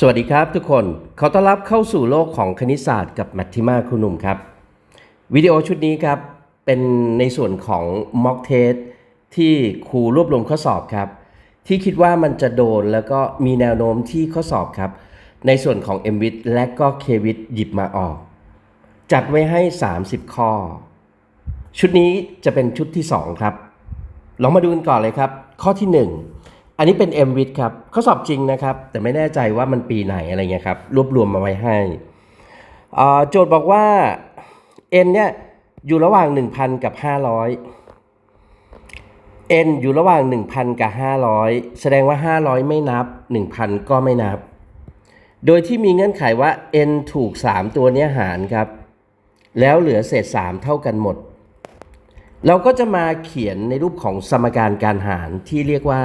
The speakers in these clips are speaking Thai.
สวัสดีครับทุกคนขอต้อนรับเข้าสู่โลกของคณิตศาสตร์กับแมทธิมาคุณหนุ่มครับ วิดีโอชุดนี้ครับ เป็นในส่วนของ mock test ที่ครูรวบรวมข้อสอบครับ ที่คิดว่ามันจะโดนแล้วก็มีแนวโน้มที่ข้อสอบครับ ในส่วนของ m w i t และก็ k w i t หยิบมาออก จัดไว้ให้ 30 ข้อ ชุดนี้จะเป็นชุดที่ 2 ครับ ลองมาดูกันก่อนเลยครับ ข้อที่ 1 อันนี้เป็น m w i t ครับข้อสอบจริงนะครับ แต่ไม่แน่ใจว่ามันปีไหนอะไรเงี้ยครับ รวบรวมมาไว้ให้โจทย์บอกว่า n เนี่ยอยู่ระหว่าง 1,000 กับ 500 n อยู่ระหว่าง 1,000 กับ 500 แสดงว่า 500 ไม่นับ 1,000 ก็ไม่นับ โดยที่มีเงื่อนไขว่า n ถูก 3 ตัวเนี้ยหารครับ แล้วเหลือเศษ 3 เท่ากันหมด เราก็จะมาเขียนในรูปของสมการการหารที่เรียกว่า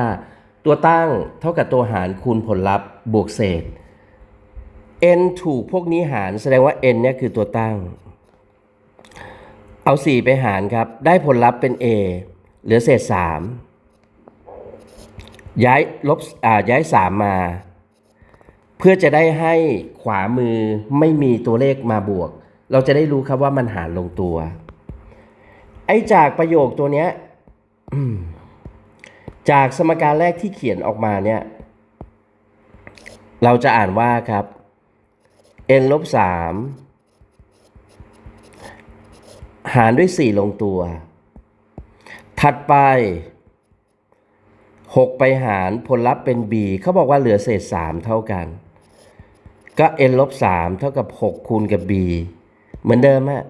ตัวตั้งเท่ากับตัวหารคูณผลลัพธ์บวกเศษ n ถูกพวกนี้หารแสดงว่า n เนี่ยคือตัวตั้ง เอา 4 ไปหารครับ ได้ผลลัพธ์เป็น a เหลือเศษ 3 ย้ายลบอ่าย้าย 3 มา เพื่อจะได้ให้ขวามือไม่มีตัวเลขมาบวก เราจะได้รู้ครับว่ามันหารลงตัว ไอ้จากประโยคตัวเนี้ย จากสมการแรกที่เขียนออกมาเนี่ย เราจะอ่านว่าครับ n ลบ3หารด้วย 4 ลงตัว ถัดไป 6 ไปหารผลลัพธ์เป็น b เขาบอกว่าเหลือเศษ 3 เท่ากัน ก็ n ลบ3เท่ากับ 6 คูณกับ b เหมือนเดิมฮะ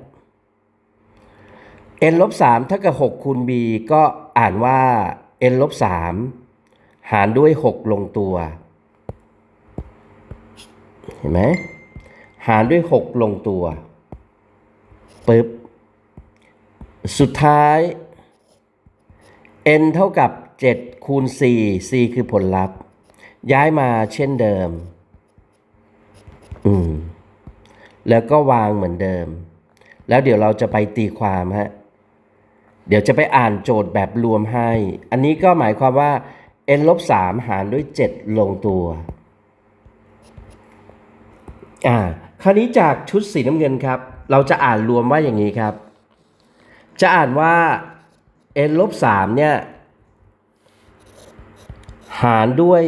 n ลบ3เท่ากับ 6 คูณ b ก็อ่านว่า n ลบ3หารด้วย 6 ลงตัว เห็นไหมหารด้วย 6 ลงตัวปึ๊บ สุดท้าย n เท่ากับ 7 คูณ 4 c คือผลลัพธ์ ย้ายมาเช่นเดิม อืม แล้วก็วางเหมือนเดิม แล้วเดี๋ยวเราจะไปตีความฮะ เดี๋ยวจะไปอ่านโจทย์แบบรวมให้ อันนี้ก็หมายความว่า n ลบ3หารด้วย 7 ลงตัว อ่า คราวนี้จากชุดสีน้ำเงินครับ เราจะอ่านรวมว่าอย่างนี้ครับ จะอ่านว่า n ลบ3เนี่ย หารด้วย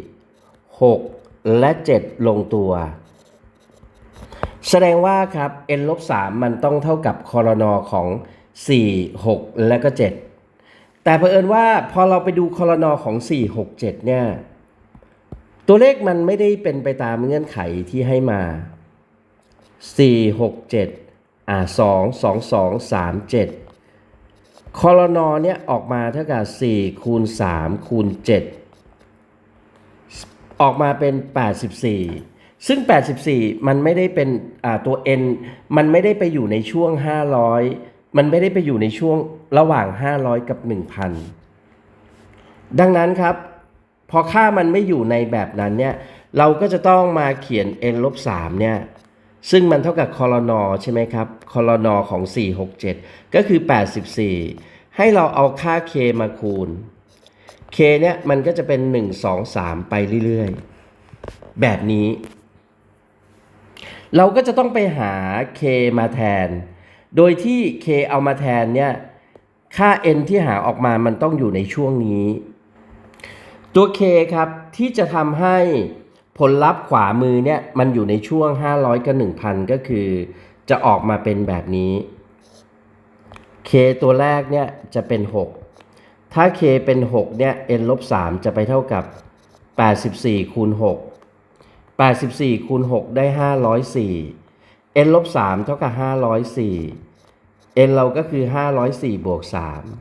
4 6 และ 7 ลงตัว แสดงว่าครับ n ลบ3มันต้องเท่ากับคอรนอของ 4 6 และก็ 7 แต่เผอิญว่าพอเราไปดูคอรนอของ 4 6 7 เนี่ย ตัวเลขมันไม่ได้เป็นไปตามเงื่อนไขที่ให้มา 4 6 7 อ่า 2 2 2 3 7คอรนอเนี่ยออกมาเท่ากับ 4 คูณ 3 คูณ 7 ออกมาเป็น 84ซึ่ง 84 มันไม่ได้เป็นตัว n มันไม่ได้ไปอยู่ในช่วง 500 มันไม่ได้ไปอยู่ในช่วงระหว่าง 500 กับ 1,000 ดังนั้นครับ พอค่ามันไม่อยู่ในแบบนั้นเนี่ยเราก็จะต้องมาเขียน n ลบ3เนี่ยซึ่งมันเท่ากับคอรนอใช่ไหมครับคอรนอของ 467 ก็คือ 84 ให้เราเอาค่า k มาคูณ k เนี่ยมันก็จะเป็น 1 2 3 ไปเรื่อยๆ แบบนี้ เราก็จะต้องไปหา k มาแทน โดยที่ k เอามาแทนเนี่ยค่า n ที่หาออกมามันต้องอยู่ในช่วงนี้ ตัว k ครับที่จะทำให้ผลลัพธ์ขวามือเนี่ยมันอยู่ในช่วง 500 กับ 1,000 ก็คือ จะออกมาเป็นแบบนี้ k ตัวแรกเนี่ยจะเป็น 6 ถ้า k เป็น 6 เนี่ย n ลบ 3 จะไปเท่ากับ 84คูณ6 84คูณ6ได้ 504 n ลบ3เท่ากับ504 n เราก็คือ 504 บวก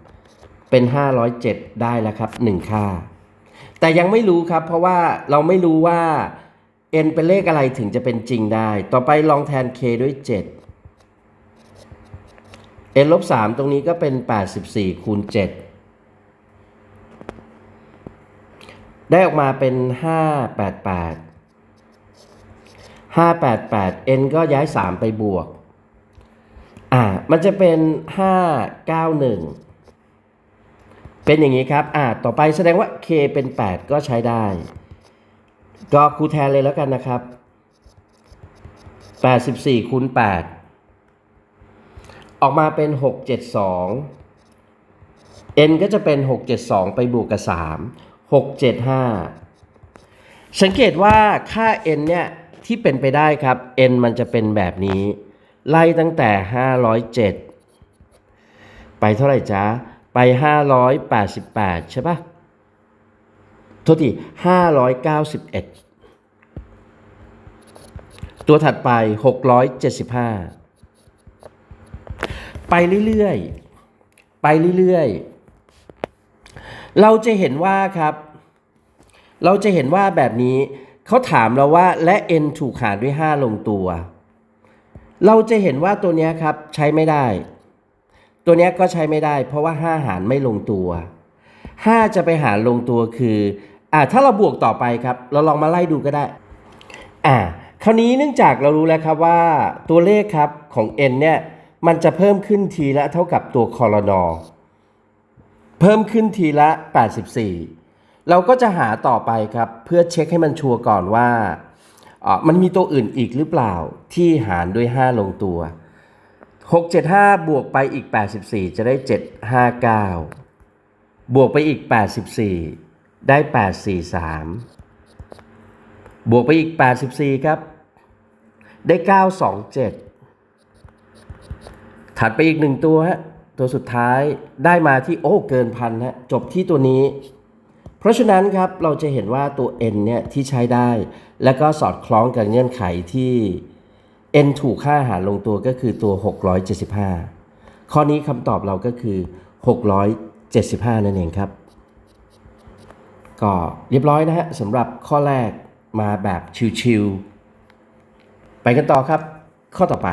3 เป็น 507 ได้แล้วครับ 1 ค่า แต่ยังไม่รู้ครับ เพราะว่าเราไม่รู้ว่า n เป็นเลขอะไรถึงจะเป็นจริงได้ ต่อไปลองแทน k ด้วย 7 n ลบ3ตรงนี้ก็เป็น 84 คูณ 7 ได้ออกมาเป็น 588 588 n ก็ย้าย 3 ไปบวก อ่า มันจะเป็น 591 เป็นอย่างนี้ครับ อ่า ต่อไปแสดงว่า k เป็น 8 ก็ใช้ได้ ก็ครูแทนเลยแล้วกันนะครับ 84คูณ8 ออกมาเป็น 672 n ก็จะเป็น 672 ไปบวกกับ 3 675 สังเกตว่าค่า n เนี่ย ที่เป็นไปได้ครับ n มันจะเป็นแบบนี้ ไล่ตั้งแต่ 507 ไปเท่าไหร่จ๊ะ ไป 588 ใช่ปะโทษที591 ตัวถัดไป 675 ไปเรื่อยๆ ไปเรื่อยๆ เราจะเห็นว่าครับ เราจะเห็นว่าแบบนี้ เขาถามเราว่าและ n ถูกหารด้วย 5 ลงตัว เราจะเห็นว่าตัวนี้ครับใช้ไม่ได้ ตัวนี้ก็ใช้ไม่ได้ เพราะว่า 5 หารไม่ลงตัว 5 จะไปหารลงตัวคืออ่าถ้าเราบวกต่อไปครับ เราลองมาไล่ดูก็ได้อ่าคราวนี้เนื่องจากเรารู้แล้วครับว่าตัวเลขครับของ n เนี่ยมันจะเพิ่มขึ้นทีละเท่ากับตัวคอรนอเพิ่มขึ้นทีละ 84 เราก็จะหาต่อไปครับเพื่อเช็คให้มันชัวร์ก่อนว่าอ่า มันมีตัวอื่นอีกหรือเปล่าที่หารด้วย 5 ลงตัว 675 บวกไปอีก 84 จะได้ 759 บวกไปอีก 84 ได้ 843 บวกไปอีก 84 ครับ ได้ 927 ถัดไปอีกหนึ่งตัวฮะตัวสุดท้ายได้มาที่โอ้เกินพันฮะจบที่ตัวนี้ เพราะฉะนั้นครับเราจะเห็นว่าตัว n เนี่ยที่ใช้ได้ แล้วก็สอดคล้องกับเงื่อนไขที่ n ถูกค่าอาหารลงตัวก็คือตัว 675 ข้อนี้คำตอบเราก็คือ 675 นั่นเองครับ ก็เรียบร้อยนะฮะสำหรับข้อแรกมาแบบชิวๆไปกันต่อครับ ข้อต่อไป